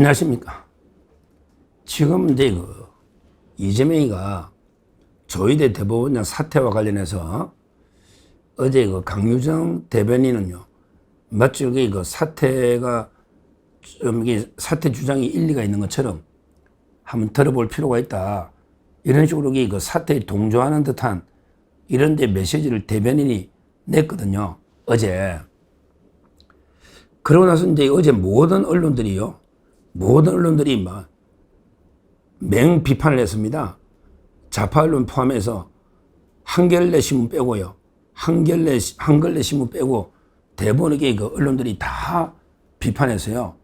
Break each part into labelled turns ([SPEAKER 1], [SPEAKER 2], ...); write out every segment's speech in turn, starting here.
[SPEAKER 1] 안녕하십니까. 지금 이제 그 이재명이가 조희대 대법원장 사태와 관련해서 어제 그 강유정 대변인은요, 마치 그 사태가 좀 이게 사태 주장이 일리가 있는 것처럼 한번 들어볼 필요가 있다. 이런 식으로 그 사태에 동조하는 듯한 이런 데 메시지를 대변인이 냈거든요. 어제. 그러고 나서 이제 어제 모든 언론들이요. 모든 언론들이 막 맹 비판을 했습니다. 좌파 언론 포함해서 한겨레 신문 빼고요. 한겨레, 한글레 신문 빼고 대부분의 그 언론들이 다 비판했어요.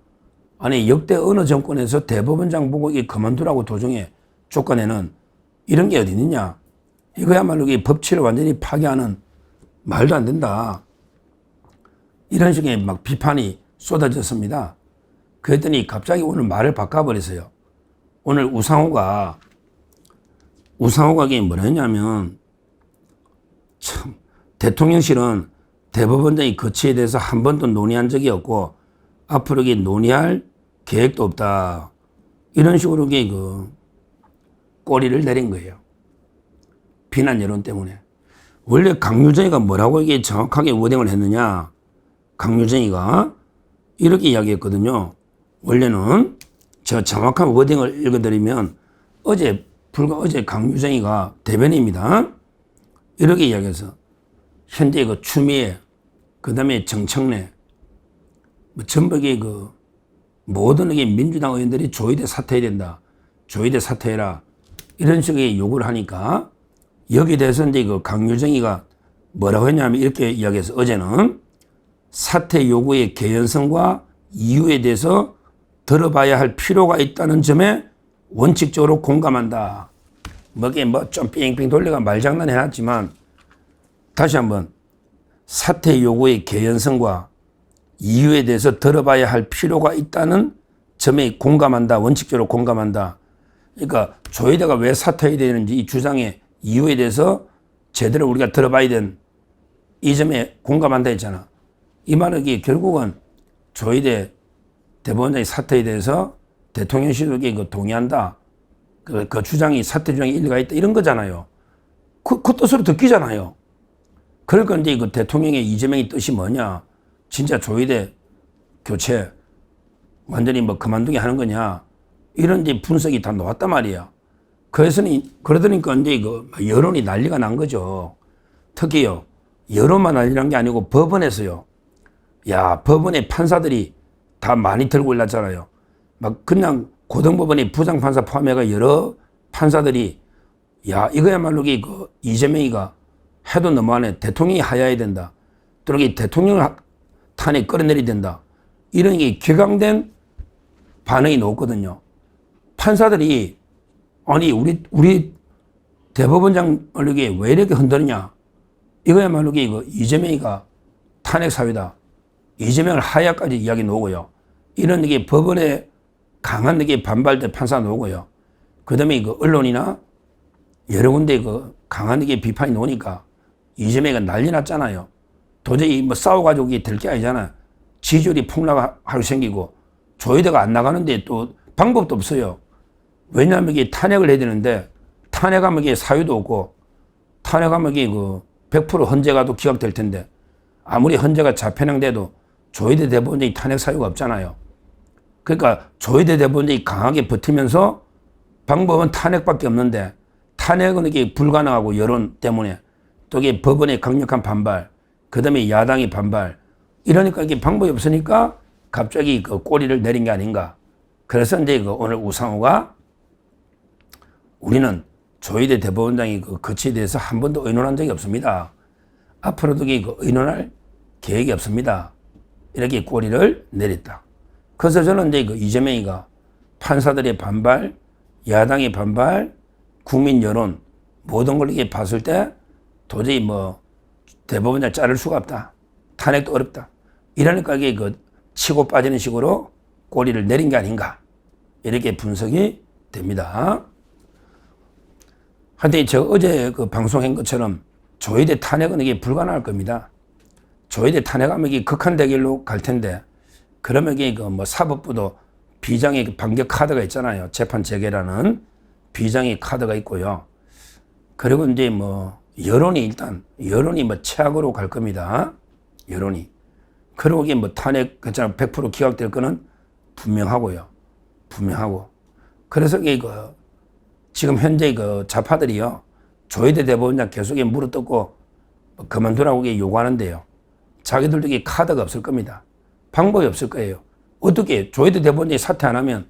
[SPEAKER 1] 아니, 역대 어느 정권에서 대법원장 보고 이게 그만두라고 도중에 조건에는 이런 게 어디 있느냐. 이거야말로 이 법치를 완전히 파괴하는 말도 안 된다. 이런 식의 막 비판이 쏟아졌습니다. 그랬더니 갑자기 오늘 말을 바꿔버렸어요. 오늘 우상호가, 우상호가 이게 뭐랬냐면, 참, 대통령실은 대법원장의 거치에 대해서 한 번도 논의한 적이 없고, 앞으로 이게 논의할 계획도 없다. 이런 식으로 이게 그, 꼬리를 내린 거예요. 비난 여론 때문에. 원래 강유정이가 뭐라고 이게 정확하게 워딩을 했느냐. 강유정이가 이렇게 이야기했거든요. 원래는 저 정확한 워딩을 읽어드리면 어제 불과 어제 강유정이가 대변입니다. 이렇게 이야기해서 현재 그 추미애 그 다음에 정청래 뭐 전북의 그 모든 게 민주당 의원들이 조의대 사퇴해야 된다. 조의대 사퇴해라. 이런 식의 요구를 하니까 여기에 대해서 이제 그 강유정이가 뭐라고 했냐면 이렇게 이야기해서 어제는 사퇴 요구의 개연성과 이유에 대해서 들어봐야 할 필요가 있다는 점에 원칙적으로 공감한다. 뭐게 뭐좀 삥삥 돌려가 말장난 해놨지만 다시 한번 사퇴 요구의 개연성과 이유에 대해서 들어봐야 할 필요가 있다는 점에 공감한다. 원칙적으로 공감한다. 그러니까 조혜대가 왜 사퇴해야 되는지 이 주장의 이유에 대해서 제대로 우리가 들어봐야 된 이 점에 공감한다 했잖아. 이 말은 결국은 조희대 대법원장의 사퇴에 대해서 대통령실에게 그 동의한다. 그, 그 주장이 사퇴 주장이 일리가 있다. 이런 거잖아요. 그, 그 뜻으로 듣기잖아요. 그러니까 이제 그 대통령의 이재명의 뜻이 뭐냐. 진짜 조희대 교체 완전히 뭐 그만두게 하는 거냐. 이런 이제 분석이 다 나왔단 말이야. 그래서니, 그러더니까 이제 그 여론이 난리가 난 거죠. 특히요. 여론만 난리난 게 아니고 법원에서요. 야, 법원의 판사들이 다 많이 들고 올랐잖아요. 막 그냥 고등법원의 부장판사 포함해가 여러 판사들이 야, 이거야말로 그 이재명이가 해도 너무하네. 대통령이 하야해야 된다. 또는 이 대통령을 탄핵 끌어내려야 된다. 이런 게 격앙된 반응이 나왔거든요. 판사들이 아니 우리 우리 대법원장을 왜 이렇게 흔드느냐? 이거야말로 이거 이재명이가 탄핵 사유다. 이재명을 하야까지 이야기 나오고요. 이런 게 법원에 강한 게 반발대 판사 나오고요. 그 다음에 그 언론이나 여러 군데 그 강한 게 비판이 나오니까 이재명이 난리 났잖아요. 도저히 뭐 싸워가지고 될 게 아니잖아. 지지율이 폭락하루 생기고 조회대가 안 나가는데 또 방법도 없어요. 왜냐하면 이게 탄핵을 해야 되는데 탄핵하면 이게 사유도 없고 탄핵하면 이게 그100% 헌재가도 기각될 텐데 아무리 헌재가 자편형돼도 조혜대 대법원장이 탄핵 사유가 없잖아요. 그러니까 조혜대 대법원장이 강하게 버티면서 방법은 탄핵밖에 없는데 탄핵은 이게 불가능하고 여론 때문에 또 이게 법원의 강력한 반발, 그 다음에 야당의 반발 이러니까 이게 방법이 없으니까 갑자기 그 꼬리를 내린 게 아닌가. 그래서 이제 그 오늘 우상호가 우리는 조희대 대법원장이 그 거치에 대해서 한 번도 의논한 적이 없습니다. 앞으로도 그 의논할 계획이 없습니다. 이렇게 꼬리를 내렸다. 그래서 저는 이제 그 이재명이가 판사들의 반발, 야당의 반발, 국민 여론 모든 걸 이렇게 봤을 때 도저히 뭐 대법원장 자를 수가 없다. 탄핵도 어렵다. 이러니까 이게 그 치고 빠지는 식으로 꼬리를 내린 게 아닌가. 이렇게 분석이 됩니다. 하여튼 저 어제 그 방송한 것처럼 조희대 탄핵은 이게 불가능할 겁니다. 조희대 탄핵하면 이게 극한 대결로 갈 텐데 그러면 이게 그뭐 사법부도 비장의 반격 카드가 있잖아요. 재판 재개라는 비장의 카드가 있고요. 그리고 이제 뭐 여론이 일단 여론이 뭐 최악으로 갈 겁니다. 여론이. 그리고 이게 뭐 탄핵 괜찮아 100% 기각될 거는 분명하고요. 분명하고. 그래서 이게 그 지금 현재 그 좌파들이요. 조희대 대법원장 계속 물어뜯고 뭐 그만두라고 요구하는데요. 자기들도 이게 카드가 없을 겁니다. 방법이 없을 거예요. 어떻게 조희대 대법원장이 사퇴 안 하면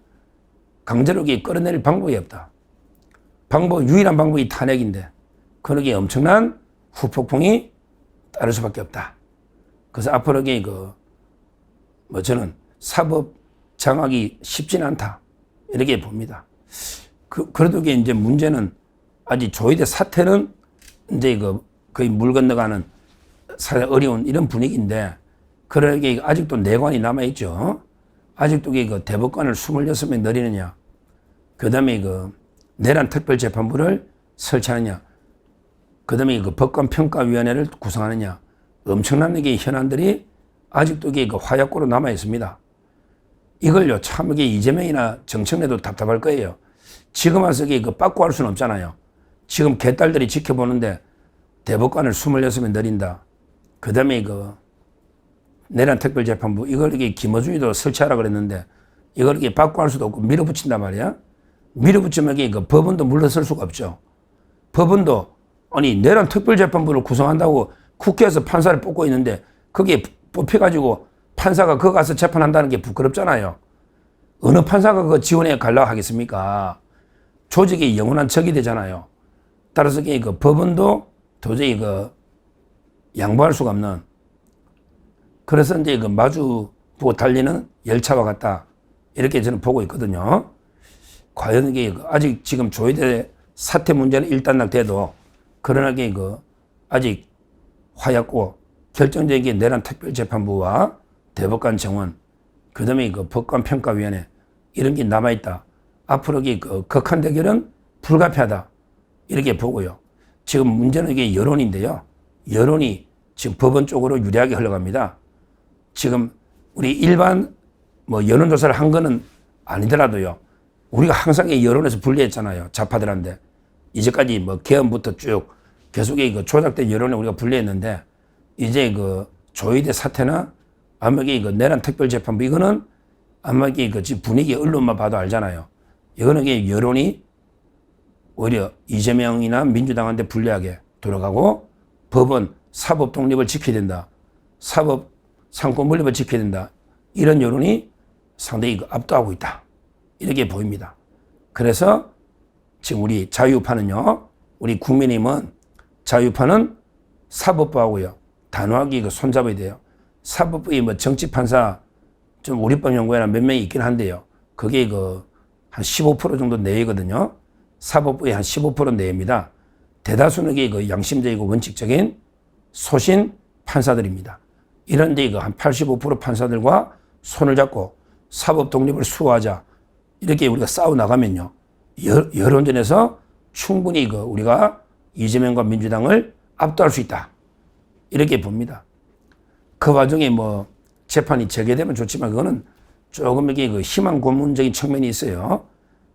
[SPEAKER 1] 강제로 이게 끌어내릴 방법이 없다. 방법, 유일한 방법이 탄핵인데, 그러기에 엄청난 후폭풍이 따를 수밖에 없다. 그래서 앞으로 이게 그, 뭐 저는 사법 장악이 쉽지는 않다. 이렇게 봅니다. 그, 그래도 이게 이제 문제는 아직 조이대 사태는 이제 그 거의 물 건너가는 사회 어려운 이런 분위기인데, 그러게 아직도 내관이 남아있죠. 아직도 그 대법관을 26명 내리느냐. 그 다음에 그 내란 특별재판부를 설치하느냐. 그 다음에 그 법관평가위원회를 구성하느냐. 엄청난 게 현안들이 아직도 그 화약고로 남아 있습니다. 이걸요, 참 이게 이재명이나 정청래도 답답할 거예요. 지금 와서 그 빠꾸 할 수는 없잖아요. 지금 개딸들이 지켜보는데 대법관을 26명 내린다. 그 다음에 그 내란 특별재판부 이걸 이게 김어준이도 설치하라 그랬는데 이걸 이게 빠꾸 할 수도 없고 밀어붙인단 말이야. 밀어붙이면 이게 그 법원도 물러설 수가 없죠. 법원도 아니 내란 특별재판부를 구성한다고 국회에서 판사를 뽑고 있는데 거기에 뽑혀가지고 판사가 거기 가서 재판한다는 게 부끄럽잖아요. 어느 판사가 그 지원에 갈라 하겠습니까? 조직이 영원한 적이 되잖아요. 따라서 그 법원도 도저히 그 양보할 수가 없는 그래서 이제 그 마주 보고 달리는 열차와 같다. 이렇게 저는 보고 있거든요. 과연 이게 그 아직 지금 조희대 사태 문제는 일단락돼도 그러나 이게 그 아직 화약고 결정적인 내란 특별재판부와 대법관 정원, 그 다음에 그 법관 평가위원회 이런 게 남아 있다. 앞으로 그 극한 대결은 불가피하다. 이렇게 보고요. 지금 문제는 이게 여론인데요. 여론이 지금 법원 쪽으로 유리하게 흘러갑니다. 지금 우리 일반 뭐 여론조사를 한 거는 아니더라도요. 우리가 항상 이 여론에서 불리했잖아요. 좌파들한테. 이제까지 뭐 개헌부터 쭉 계속 그 조작된 여론에 우리가 불리했는데 이제 그 조희대 사태나 아마 이게 내란 특별재판부 이거는 아마 이게 그 분위기 언론만 봐도 알잖아요. 이거는 이게 여론이 오히려 이재명이나 민주당한테 불리하게 돌아가고 법은 사법 독립을 지켜야 된다. 사법 상권 분립을 지켜야 된다. 이런 여론이 상당히 그 압도하고 있다. 이렇게 보입니다. 그래서 지금 우리 자유파는요, 우리 국민의힘은 자유파는 사법부하고요, 단호하게 그 손잡아야 돼요. 사법부의 뭐 정치 판사 좀 우리법 연구회나 몇 명이 있긴 한데요. 그게 그 한 15% 정도 내외거든요. 사법부의 한 15% 내외입니다. 대다수는 그 양심적이고 원칙적인 소신 판사들입니다. 이런데 이거 한 85% 판사들과 손을 잡고 사법 독립을 수호하자 이렇게 우리가 싸워 나가면요 여론전에서 충분히 그 우리가 이재명과 민주당을 압도할 수 있다 이렇게 봅니다. 그 와중에 뭐 재판이 재개되면 좋지만 그거는 조금 이게 그 희망 고문적인 측면이 있어요.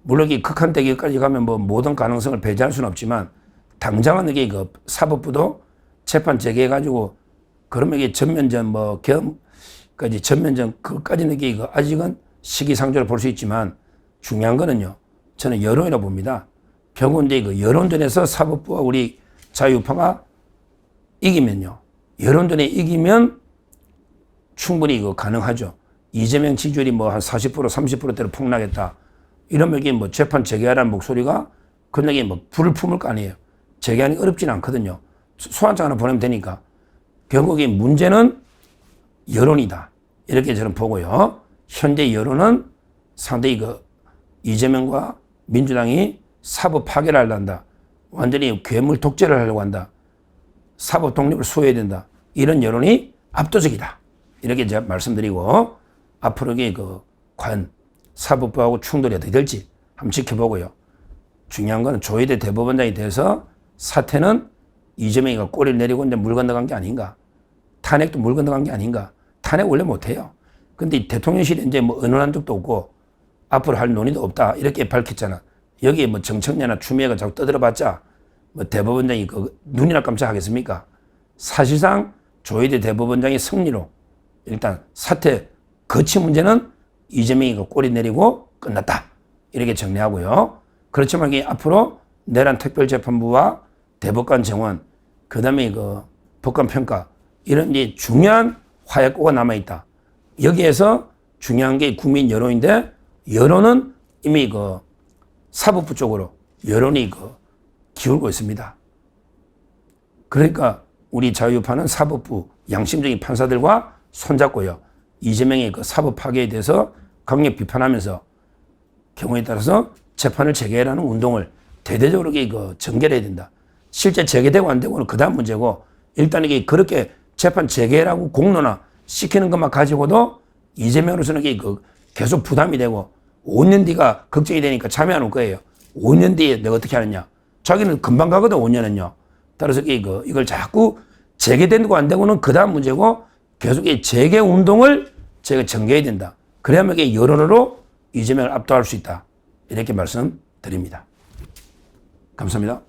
[SPEAKER 1] 물론 이 극한 대결까지 가면 뭐 모든 가능성을 배제할 수는 없지만 당장은 이게 그 사법부도 재판 재개해가지고 그러면 이게 전면전 뭐 겸까지 전면전 그까지는 이게 아직은 시기상조로 볼 수 있지만 중요한 거는요. 저는 여론이라고 봅니다. 이제 그 여론전에서 사법부와 우리 자유파가 이기면요. 여론전에 이기면 충분히 이거 가능하죠. 이재명 지지율이 뭐 한 40% 30%대로 폭락했다. 이러면 이게 뭐 재판 재개하라는 목소리가 그냥 뭐 불을 품을 거 아니에요. 재개하기 어렵지는 않거든요. 소환장 하나 보내면 되니까. 결국에 문제는 여론이다. 이렇게 저는 보고요. 현재 여론은 상당히 그 이재명과 민주당이 사법 파괴를 하려 한다. 완전히 괴물 독재를 하려고 한다. 사법 독립을 수호해야 된다. 이런 여론이 압도적이다. 이렇게 제가 말씀드리고 앞으로 그 과연 사법부하고 충돌이 어떻게 될지 한번 지켜보고요. 중요한 건 조희대 대법원장이 돼서 사태는 이재명이가 꼬리를 내리고 이제 물 건너간 게 아닌가. 탄핵도 물 건너간 게 아닌가. 탄핵 원래 못해요. 근데 대통령실이 이제 뭐 언론한 적도 없고 앞으로 할 논의도 없다. 이렇게 밝혔잖아. 여기에 뭐 정청래나 추미애가 자꾸 떠들어봤자 뭐 대법원장이 그 눈이나 깜짝하겠습니까? 사실상 조희대 대법원장의 승리로 일단 사태 거치 문제는 이재명이가 꼬리 내리고 끝났다. 이렇게 정리하고요. 그렇지만 이게 앞으로 내란 특별재판부와 대법관 정원, 그 다음에 그 법관 평가 이런 이제 중요한 화약고가 남아있다. 여기에서 중요한 게 국민 여론인데 여론은 이미 그 사법부 쪽으로 여론이 그 기울고 있습니다. 그러니까 우리 자유파는 사법부 양심적인 판사들과 손잡고요. 이재명의 그 사법 파괴에 대해서 강력 비판하면서 경우에 따라서 재판을 재개하라는 운동을 대대적으로 그 전개해야 된다. 실제 재개되고 안 되고는 그 다음 문제고 일단 이게 그렇게 재판 재개라고 공론화 시키는 것만 가지고도 이재명으로서는 이게 그 계속 부담이 되고 5년 뒤가 걱정이 되니까 참여 안 올 거예요. 5년 뒤에 내가 어떻게 하느냐. 자기는 금방 가거든 5년은요. 따라서 이게 그 이걸 자꾸 재개되고 안 되고는 그 다음 문제고 계속 이 재개 운동을 제가 전개해야 된다. 그래야만 이게 여론으로 이재명을 압도할 수 있다. 이렇게 말씀드립니다. 감사합니다.